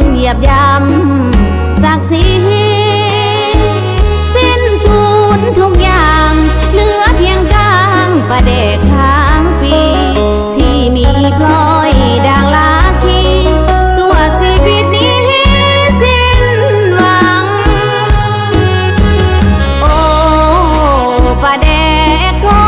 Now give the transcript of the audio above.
จึงเหยียบยำสักสิสิ้นสูญทุกอย่างเหลือเพียงกลางประเด็กทางปี ที่มีพลอยดังลาคีสวดชีวิตนี้สิ้นหวัง โอ้ประเด็กทอง